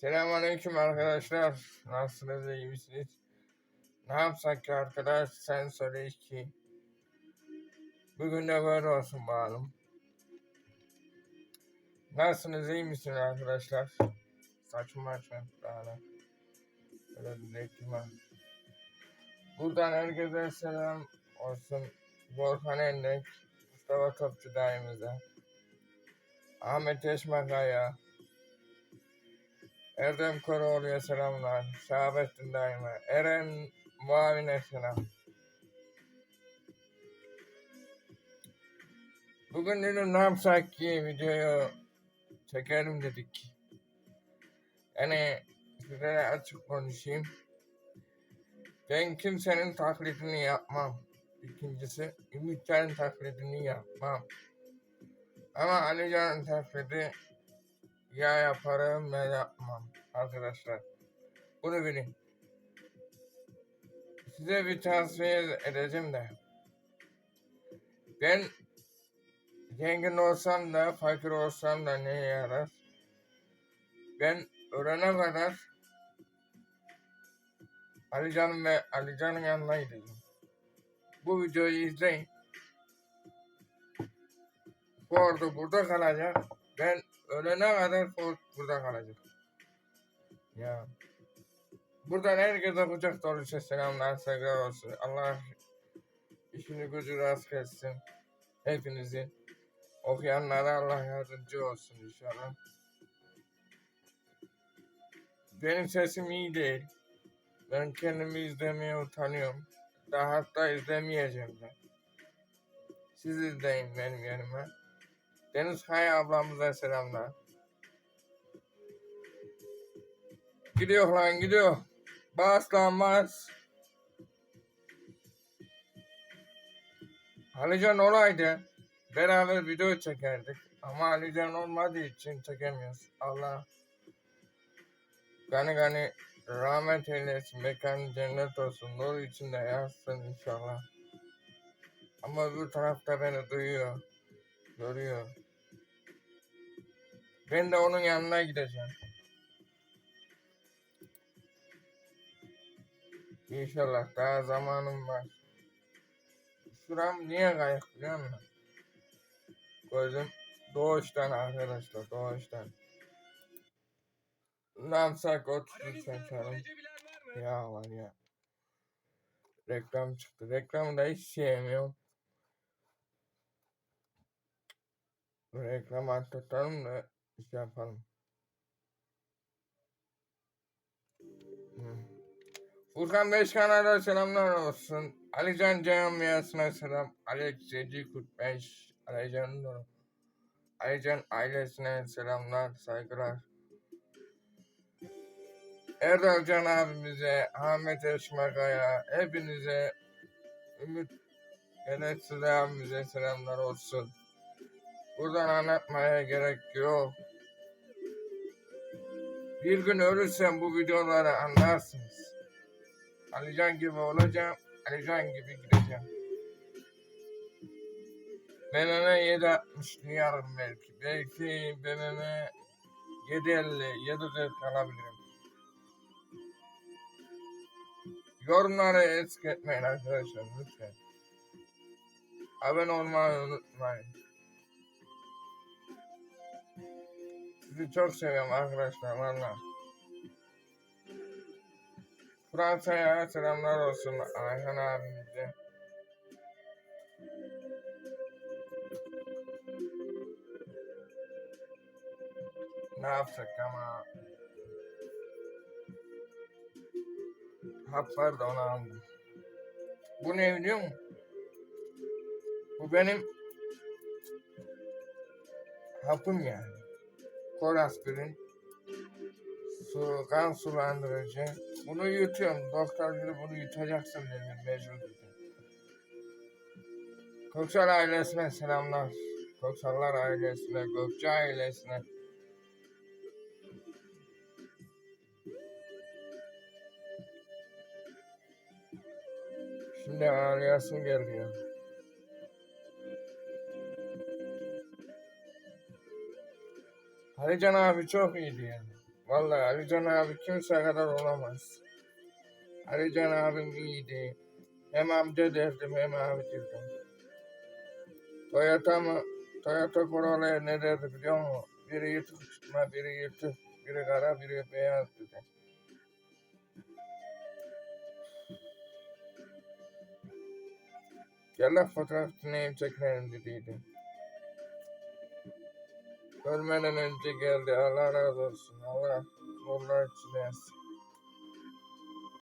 Selamünaleyküm arkadaşlar. Nasılsınız, iyi misiniz? Ne yapsak ki arkadaş? Sen söyle ki. Bugün de böyle olsun bakalım. Nasılsınız, iyi misiniz arkadaşlar? Saçım açmak daha Böyle düzelttim ha. Buradan herkese selam olsun. Volkan Endek, Mustafa Topçu dayımıza. Ahmet Eşmakaya, Erdem Koroğlu'ya selamlar. Şahabettin daima. Eren Muavine selam. Bugün dedim ne yapsak ki videoyu çekelim dedik. Yani size açık konuşayım. Ben kimsenin taklidini yapmam. İkincisi Ümitcan'ın taklidini yapmam. Ama Ali Can'ın taklidi ya yaparım ya yapmam arkadaşlar. Bunu bilin. Size bir tavsiye edeceğim de. Ben zengin olsam da fakir olsam da ne yarar? Ben ölene kadar Ali Can ve Ali Can'ın yanına gideceğim. Bu videoyu izleyin. Ford'u burada kalacak. Ben ölene kadar Ford burada kalacak. Ya. Buradan herkese kucak dolusu selamlar, saygılar olsun. Allah işini gücü rast etsin. Hepinizi. Okuyanlara Allah yardımcı olsun inşallah. Benim sesim iyi değil. Ben kendimi izlemeye utanıyorum. Daha hatta izlemeyeceğim de. Siz izleyin benim yerime. Deniz Kaya ablamıza selamlar. Gidiyor lan gidiyor. Bas lan. Alican olaydı. Beraber video çekerdik. Ama Alican olmadığı için çekemiyoruz. Allah gani gani rahmet eylesin. Mekan cennet olsun. Nur içinde yatsın inşallah. Ama bu tarafta beni duyuyor. Görüyor. Ben de onun yanına gideceğim. İnşallah daha zamanım var. Şuram niye kayık biliyor musun? Gözüm doğuştan arkadaşlar doğuştan. Ne yapsak 33 açalım. Ya var ya. Reklam çıktı. Reklamı da hiç sevmiyorum. Reklam atlatalım da şey yapalım. Hı. Furkan Beşkan'a selamlar olsun. Alican Camiası'na selam. Alex Zeci 45. Alican Alican ailesine selamlar, saygılar. Erdal Can abimize, Ahmet Eşmakaya, hepinize, Ümit Enet Sıla abimize selamlar olsun. Buradan anlatmaya gerek yok. Bir gün ölürsem bu videoları anlarsınız. Alican gibi olacağım, Alican gibi gideceğim. Ben ona 7.60 duyarım belki. Belki ben ona 7.50, 7.40 kalabilirim. Yorumları eksik etmeyin arkadaşlar lütfen. Abone olmayı unutmayın. Sizi çok seviyorum arkadaşlar valla. Fransa'ya selamlar olsun Ayhan abimize. Ne yapsak ama hap var da onu aldım. Bu ne biliyor musun? Bu benim hapım yani. Kol aspirin, su, kan sulandırıcı. Bunu yutuyorum. Doktor dedi bunu yutacaksın dedi mecbur dedi. Köksal ailesine selamlar. Köksallar ailesine, Gökçe ailesine. Şimdi ağlayasım geldi ya. Alican abi çok iyiydi yani. Vallahi Alican abi kimse kadar olamaz. Alican abim iyiydi. Hem amca derdim hem abi derdim. Toyota mı? Toyota Corolla'ya ne derdi biliyor musun? Biri yırtık çıkma, biri yırtık, biri kara, biri beyaz dedi. Gel lan fotoğraf dinleyip çekelim dediydi. Ölmeden önce geldi. Allah razı olsun. Allah yollar için versin.